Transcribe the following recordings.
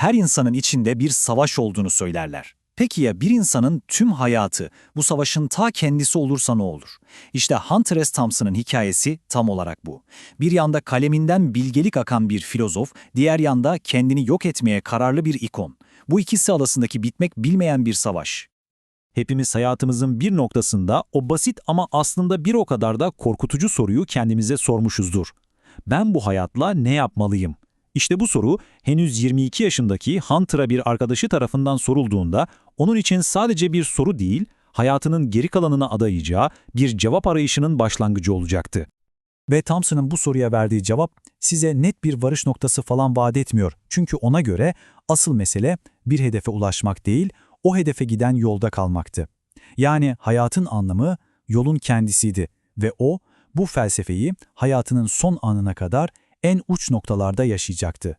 her insanın içinde bir savaş olduğunu söylerler. Peki ya bir insanın tüm hayatı bu savaşın ta kendisi olursa ne olur? İşte Hunter S. Thompson'ın hikayesi tam olarak bu. Bir yanda kaleminden bilgelik akan bir filozof, diğer yanda kendini yok etmeye kararlı bir ikon. Bu ikisi arasındaki bitmek bilmeyen bir savaş. Hepimiz hayatımızın bir noktasında o basit ama aslında bir o kadar da korkutucu soruyu kendimize sormuşuzdur. Ben bu hayatla ne yapmalıyım? İşte bu soru henüz 22 yaşındaki Hunter'a bir arkadaşı tarafından sorulduğunda onun için sadece bir soru değil, hayatının geri kalanına adayacağı bir cevap arayışının başlangıcı olacaktı. Ve Thompson'ın bu soruya verdiği cevap size net bir varış noktası falan vaat etmiyor. Çünkü ona göre asıl mesele bir hedefe ulaşmak değil, o hedefe giden yolda kalmaktı. Yani hayatın anlamı yolun kendisiydi ve o bu felsefeyi hayatının son anına kadar en uç noktalarda yaşayacaktı.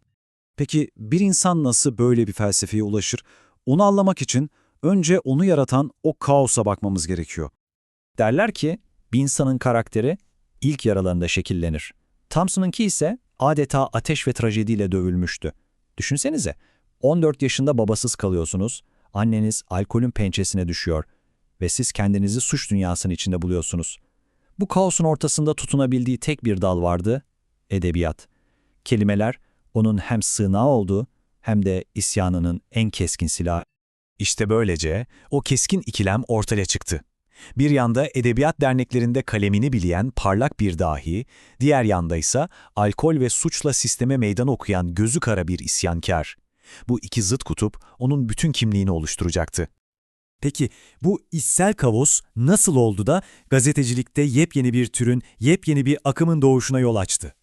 Peki bir insan nasıl böyle bir felsefeye ulaşır? Onu anlamak için önce onu yaratan o kaosa bakmamız gerekiyor. Derler ki bir insanın karakteri ilk yaralarında şekillenir. Thompson'ınki ise adeta ateş ve trajediyle dövülmüştü. Düşünsenize 14 yaşında babasız kalıyorsunuz, anneniz alkolün pençesine düşüyor ve siz kendinizi suç dünyasının içinde buluyorsunuz. Bu kaosun ortasında tutunabildiği tek bir dal vardı, edebiyat. Kelimeler onun hem sığınağı oldu hem de isyanının en keskin silahı. İşte böylece o keskin ikilem ortaya çıktı. Bir yanda edebiyat derneklerinde kalemini bileyen parlak bir dahi, diğer yanda ise alkol ve suçla sisteme meydan okuyan gözü kara bir isyankar. Bu iki zıt kutup onun bütün kimliğini oluşturacaktı. Peki bu içsel kavos nasıl oldu da gazetecilikte yepyeni bir türün, yepyeni bir akımın doğuşuna yol açtı?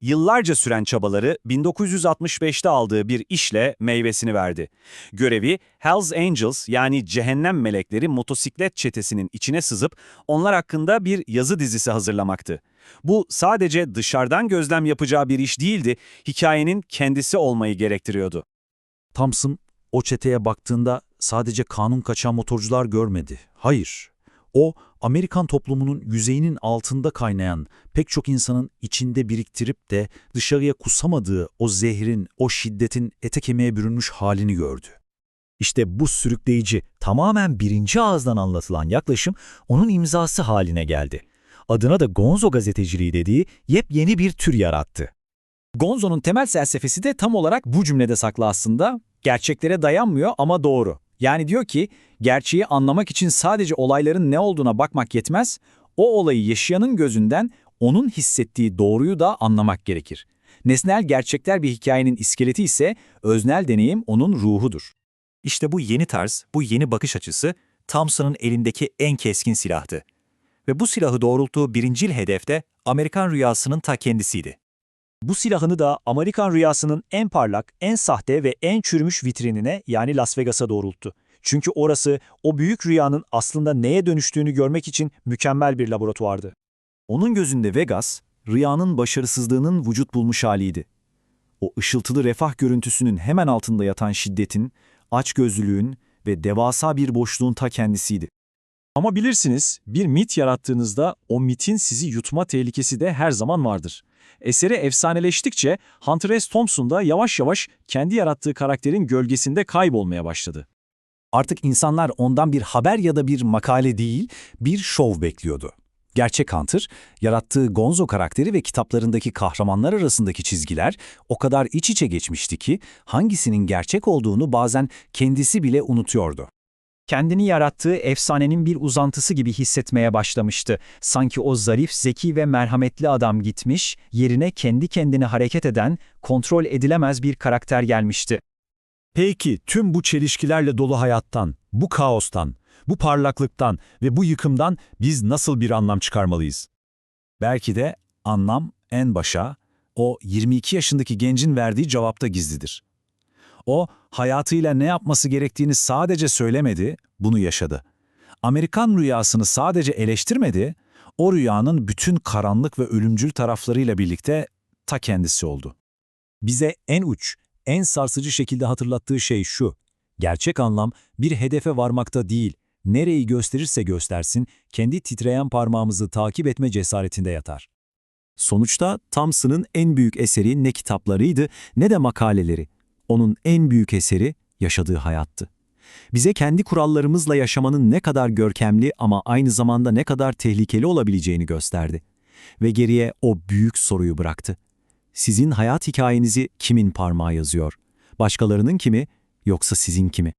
Yıllarca süren çabaları 1965'te aldığı bir işle meyvesini verdi. Görevi Hells Angels yani cehennem melekleri motosiklet çetesinin içine sızıp onlar hakkında bir yazı dizisi hazırlamaktı. Bu sadece dışarıdan gözlem yapacağı bir iş değildi, hikayenin kendisi olmayı gerektiriyordu. Thompson o çeteye baktığında sadece kanun kaçan motorcular görmedi. Hayır. O, Amerikan toplumunun yüzeyinin altında kaynayan pek çok insanın içinde biriktirip de dışarıya kusamadığı o zehrin, o şiddetin ete kemiğe bürünmüş halini gördü. İşte bu sürükleyici, tamamen birinci ağızdan anlatılan yaklaşım onun imzası haline geldi. Adına da Gonzo gazeteciliği dediği yepyeni bir tür yarattı. Gonzo'nun temel felsefesi de tam olarak bu cümlede saklı aslında. Gerçeklere dayanmıyor ama doğru. Yani diyor ki, gerçeği anlamak için sadece olayların ne olduğuna bakmak yetmez, o olayı yaşayanın gözünden onun hissettiği doğruyu da anlamak gerekir. Nesnel gerçekler bir hikayenin iskeleti ise öznel deneyim onun ruhudur. İşte bu yeni tarz, bu yeni bakış açısı Thompson'ın elindeki en keskin silahtı. Ve bu silahı doğrulttuğu birincil hedefte Amerikan rüyasının ta kendisiydi. Bu silahını da Amerikan rüyasının en parlak, en sahte ve en çürümüş vitrinine yani Las Vegas'a doğrulttu. Çünkü orası o büyük rüyanın aslında neye dönüştüğünü görmek için mükemmel bir laboratuvardı. Onun gözünde Vegas, rüyanın başarısızlığının vücut bulmuş haliydi. O ışıltılı refah görüntüsünün hemen altında yatan şiddetin, açgözlülüğün ve devasa bir boşluğun ta kendisiydi. Ama bilirsiniz bir mit yarattığınızda o mitin sizi yutma tehlikesi de her zaman vardır. Eseri efsaneleştikçe Hunter S. Thompson da yavaş yavaş kendi yarattığı karakterin gölgesinde kaybolmaya başladı. Artık insanlar ondan bir haber ya da bir makale değil, bir şov bekliyordu. Gerçek Hunter, yarattığı Gonzo karakteri ve kitaplarındaki kahramanlar arasındaki çizgiler o kadar iç içe geçmişti ki hangisinin gerçek olduğunu bazen kendisi bile unutuyordu. Kendini yarattığı efsanenin bir uzantısı gibi hissetmeye başlamıştı. Sanki o zarif, zeki ve merhametli adam gitmiş, yerine kendi kendine hareket eden, kontrol edilemez bir karakter gelmişti. Peki tüm bu çelişkilerle dolu hayattan, bu kaostan, bu parlaklıktan ve bu yıkımdan biz nasıl bir anlam çıkarmalıyız? Belki de anlam en başa, o 22 yaşındaki gencin verdiği cevapta gizlidir. O, hayatıyla ne yapması gerektiğini sadece söylemedi, bunu yaşadı. Amerikan rüyasını sadece eleştirmedi, o rüyanın bütün karanlık ve ölümcül taraflarıyla birlikte ta kendisi oldu. Bize en uç, en sarsıcı şekilde hatırlattığı şey şu. Gerçek anlam bir hedefe varmakta değil, nereyi gösterirse göstersin, kendi titreyen parmağımızı takip etme cesaretinde yatar. Sonuçta Thompson'ın en büyük eseri ne kitaplarıydı ne de makaleleri. Onun en büyük eseri yaşadığı hayattı. Bize kendi kurallarımızla yaşamanın ne kadar görkemli ama aynı zamanda ne kadar tehlikeli olabileceğini gösterdi. Ve geriye o büyük soruyu bıraktı. Sizin hayat hikayenizi kimin parmağı yazıyor? Başkalarının kimi yoksa sizin kimi?